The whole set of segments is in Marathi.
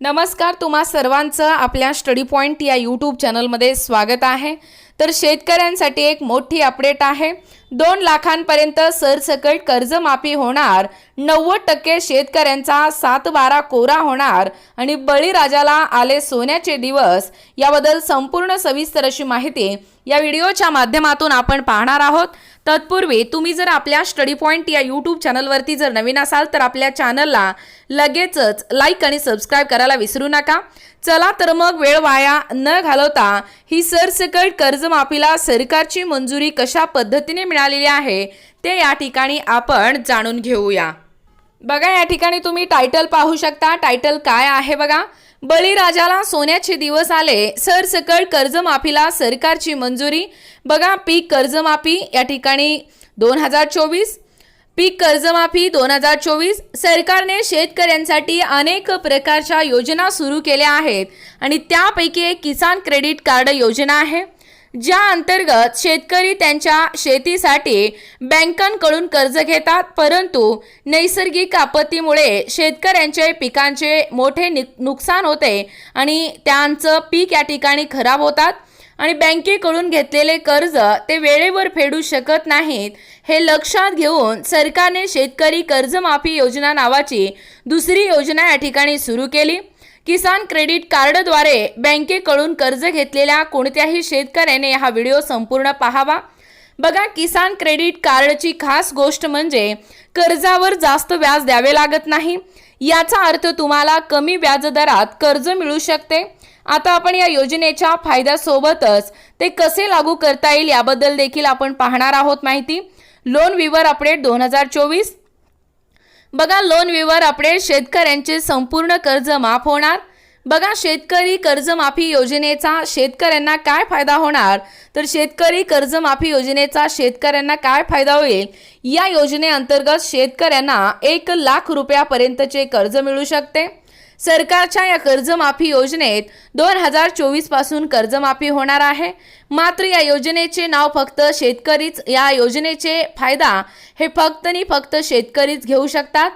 नमस्कार तुम्हा सर्वांचं आपल्या स्टडी पॉईंट या यूट्यूब चॅनलमध्ये स्वागत आहे. तर शेतकऱ्यांसाठी एक मोठी अपडेट आहे. दोन लाखांपर्यंत सरसकट कर्जमाफी होणार नव्वद टक्के शेतकऱ्यांचा सात बारा कोरा होणार आणि बळीराजाला आले सोन्याचे दिवस याबद्दल संपूर्ण सविस्तर अशी माहिती या व्हिडिओच्या माध्यमातून आपण पाहणार आहोत. तत्पूर्वी तुम्ही जर आपल्या स्टडी पॉईंट या यूट्यूब चॅनलवरती जर नवीन असाल तर आपल्या चॅनलला लगेचच लाईक आणि सबस्क्राईब करायला विसरू नका. चला तर मग वेळ वाया न घालवता ही सरसकट कर्जमाफीला सरकारची मंजुरी कशा पद्धतीने मिळालेली आहे ते या ठिकाणी आपण जाणून घेऊया. बघा या ठिकाणी तुम्ही टायटल पाहू शकता. टायटल काय आहे बघा? बळीराजाला सोन्याचे दिवस आले. सरसकट कर्जमाफीला सरकारची मंजुरी. बघा पीक कर्जमाफी या ठिकाणी दोन हजार चोवीस. पीक कर्जमाफी दोन हजार चोवीस. सरकारने शेतकऱ्यांसाठी अनेक प्रकारच्या योजना सुरू केल्या आहेत. आणि त्यापैकी एक किसान क्रेडिट कार्ड योजना आहे. ज्या अंतर्गत शेतकरी त्यांच्या शेतीसाठी बँकांकडून कर्ज घेतात परंतु नैसर्गिक आपत्तीमुळे शेतकऱ्यांचे पिकांचे मोठे नि नुकसान होते आणि त्यांचं पीक या ठिकाणी खराब होतात आणि बँकेकडून घेतलेले कर्ज ते वेळेवर फेडू शकत नाहीत हे लक्षात घेऊन सरकारने शेतकरी कर्जमाफी योजना नावाची दुसरी योजना या ठिकाणी सुरू केली. किसान क्रेडिट कार्डद्वारे बँकेकडून कर्ज घेतलेल्या कोणत्याही शेतकऱ्याने हा व्हिडिओ संपूर्ण पाहावा. बघा किसान क्रेडिट कार्डची खास गोष्ट म्हणजे कर्जावर जास्त व्याज द्यावे लागत नाही. याचा अर्थ तुम्हाला कमी व्याजदरात कर्ज मिळू शकते. आता आपण या योजनेच्या फायद्यासोबतच ते कसे लागू करता येईल याबद्दल देखील आपण पाहणार आहोत माहिती. लोन विवर अपडेट दोन हजार चोवीस. बघा लोन विवर अपडेट शेतकऱ्यांचे संपूर्ण कर्ज माफ होणार. बघा शेतकरी कर्जमाफी योजनेचा शेतकऱ्यांना काय फायदा होणार? तर शेतकरी कर्जमाफी योजनेचा शेतकऱ्यांना काय फायदा होईल? या योजनेअंतर्गत शेतकऱ्यांना एक लाख रुपयापर्यंतचे कर्ज मिळू शकते. सरकारच्या या कर्जमाफी योजनेत दोन हजार चोवीसपासून कर्जमाफी होणार आहे. मात्र या योजनेचे नाव फक्त शेतकरीच या योजनेचे फायदा हे फक्त आणि फक्त शेतकरीच घेऊ शकतात.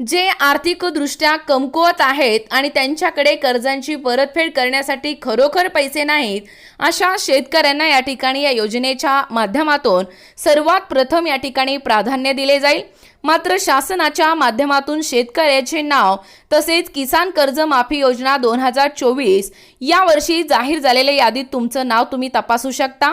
जे आर्थिकदृष्ट्या कमकुवत आहेत आणि त्यांच्याकडे कर्जांची परतफेड करण्यासाठी खरोखर पैसे नाहीत अशा शेतकऱ्यांना या ठिकाणी या योजनेच्या माध्यमातून सर्वात प्रथम या ठिकाणी प्राधान्य दिले जाईल. मात्र शासनाच्या माध्यमातून शेतकऱ्याचे नाव तसेच किसान कर्ज माफी योजना दोन हजार चोवीस या वर्षी जाहीर झालेल्या यादीत तुमचं नाव तुम्ही तपासू शकता.